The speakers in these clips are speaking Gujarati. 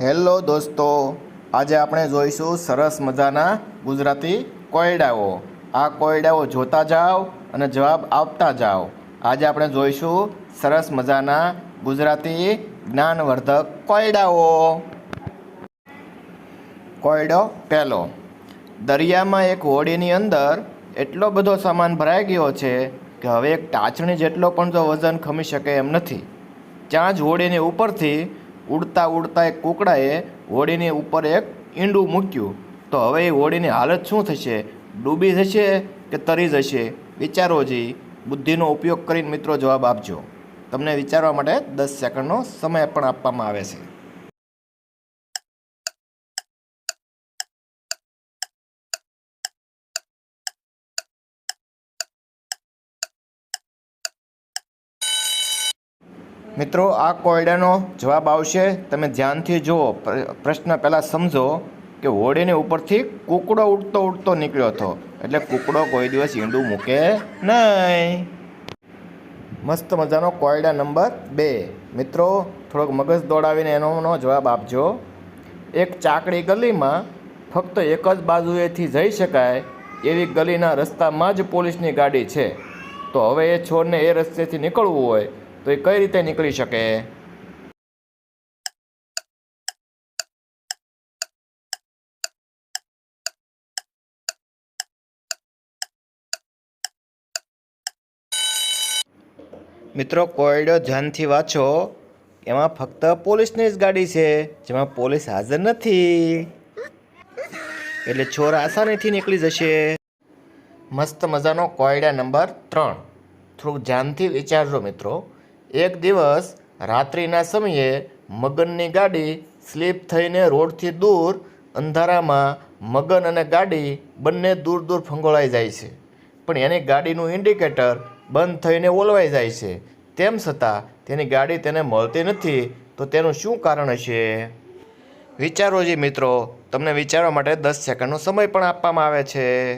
હેલો દોસ્તો, આજે આપણે જોઈશું સરસ મજાના ગુજરાતી કોયડાઓ. આ કોયડાઓ જોતા જાઓ અને જવાબ આપતા જાઓ. આજે આપણે જોઈશું સરસ મજાના ગુજરાતી જ્ઞાનવર્ધક કોયડાઓ. કોયડો પહેલો. દરિયામાં એક હોડીની અંદર એટલો બધો સામાન ભરાઈ ગયો છે કે હવે એક ટાચણી જેટલો પણ જો વજન ખમી શકે એમ નથી. ત્યાં જ હોડીની ઉપરથી ઉડતા ઉડતા એક કૂકડાએ હોડીની ઉપર એક ઈંડું મૂક્યું. તો હવે એ હોડીની હાલત શું થશે? ડૂબી જશે કે તરી જશે? વિચારો જી. બુદ્ધિનો ઉપયોગ કરીને મિત્રો જવાબ આપજો. તમને વિચારવા માટે દસ સેકન્ડનો સમય પણ આપવામાં આવે છે. મિત્રો, આ કોયડાનો જવાબ આવશે. તમે ધ્યાનથી જુઓ પ્રશ્ન પહેલાં સમજો કે હોડીની ઉપરથી કૂકડો ઉડતો ઉડતો નીકળ્યો હતો. એટલે કૂકડો કોઈ દિવસ ઈંડું મૂકે નહીં. મસ્ત મજાનો કોયડા નંબર બે. મિત્રો, થોડોક મગજ દોડાવીને એનો જવાબ આપજો. એક ચાકડી ગલીમાં ફક્ત એક જ બાજુએથી જઈ શકાય એવી ગલીના રસ્તામાં જ પોલીસની ગાડી છે. તો હવે એ છોડને એ રસ્તેથી નીકળવું હોય તો એ કઈ રીતે નીકળી શકે? મિત્રો કોયડો ધ્યાનથી વાંચો. એમાં ફક્ત પોલીસની જ ગાડી છે, જેમાં પોલીસ હાજર નથી. એટલે ચોર આસાનીથી નીકળી જશે. મસ્ત મજાનો કોયડા નંબર ત્રણ. થોડુંક ધ્યાનથી વિચારજો મિત્રો. એક દિવસ રાત્રિના સમયે મગનની ગાડી સ્લીપ થઈને રોડથી દૂર અંધારામાં મગન અને ગાડી બંને દૂર દૂર ફંગોળાઈ જાય છે. પણ એની ગાડીનું ઇન્ડિકેટર બંધ થઈને ઓલવાઈ જાય છે. તેમ છતાં તેની ગાડી તેને મળતી નથી, તો તેનું શું કારણ હશે? વિચારો જે મિત્રો, તમને વિચારવા માટે દસ સેકન્ડનો સમય પણ આપવામાં આવે છે.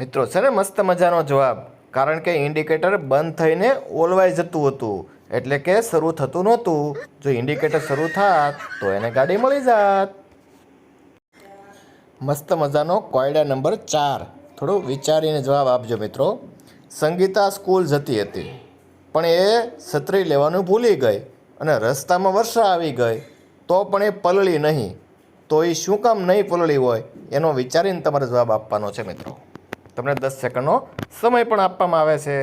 મિત્રો, છે ને મસ્ત મજાનો જવાબ. કારણ કે ઇન્ડિકેટર બંધ થઈને ઓલવાઈ જતું હતું. એટલે કે શરૂ થતું નહોતું. જો ઇન્ડિકેટર શરૂ થાત, તો એને ગાડી મળી જાત. મસ્ત મજાનો કોયડા નંબર ચાર. થોડું વિચારીને જવાબ આપજો મિત્રો. સંગીતા સ્કૂલ જતી હતી. પણ એ છત્રી લેવાનું ભૂલી ગઈ અને રસ્તામાં વર્ષા આવી ગઈ. તો પણ એ પલળી નહીં. તો એ શું કામ નહીં પલળી હોય? એનો વિચારીને તમારે જવાબ આપવાનો છે મિત્રો. તમને દસ સેકન્ડનો સમય પણ આપવામાં આવે છે.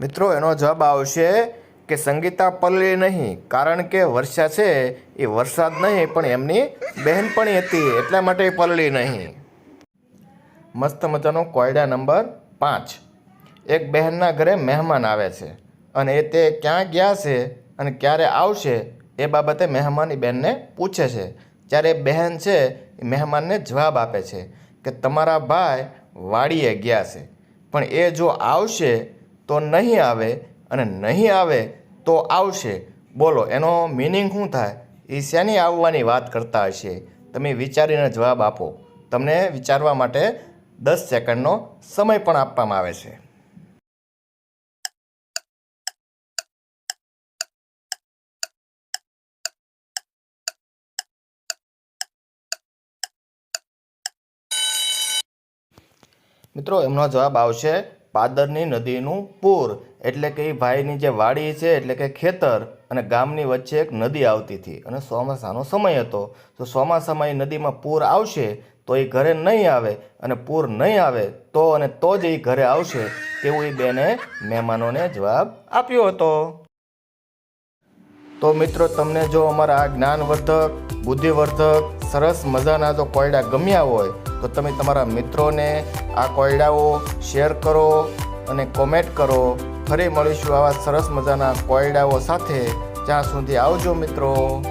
મિત્રો, એનો જવાબ આવશે કે સંગીતા પલળી નહીં, કારણ કે વર્ષા છે, એ વરસાદ નહીં, પણ એમની બહેનપણી હતી, એટલા માટે પલ્લી નહીં. મસ્ત મજાનો કોયડા નંબર પાંચ. એક બહેનના ઘરે મહેમાન આવે છે અને એ તે ક્યાં ગયા છે અને ક્યારે આવશે એ બાબતે મહેમાન બહેનને પૂછે છે. ત્યારે બહેન છે, એ મહેમાનને જવાબ આપે છે કે તમારા ભાઈ વાડીએ ગયા છે. પણ એ જો આવશે તો નહીં આવે અને નહીં આવે તો આવશે. બોલો, એનો મિનિંગ શું થાય? એ શેની આવવાની વાત કરતા હશે? તમે વિચારીને જવાબ આપો. તમને વિચારવા માટે દસ સેકન્ડનો સમય પણ આપવામાં આવે છે. મિત્રો, એમનો જવાબ આવશે પાદરની નદીનું પૂર. એટલે કે એ ભાઈની જે વાડી છે, એટલે કે ખેતર અને ગામની વચ્ચે એક નદી આવતી હતી. અને ચોમાસાનો સમય હતો. તો ચોમાસામાં એ નદીમાં પૂર આવશે તો એ ઘરે નહીં આવે. અને પૂર નહીં આવે તો અને તો જ એ ઘરે આવશે તેવું એ બેને મહેમાનોને જવાબ આપ્યો હતો. તો મિત્રો, તમને જો અમારા આ જ્ઞાનવર્ધક, બુદ્ધિવર્ધક, સરસ મજાના જો કોયડા ગમ્યા હોય તો તમે તમારા મિત્રોને આ કોયડાઓ શેર કરો અને કોમેન્ટ કરો. ફરી મળીશું આવા સરસ મજાના કોયડાઓ સાથે. જ્યાં સુધી આવજો મિત્રો.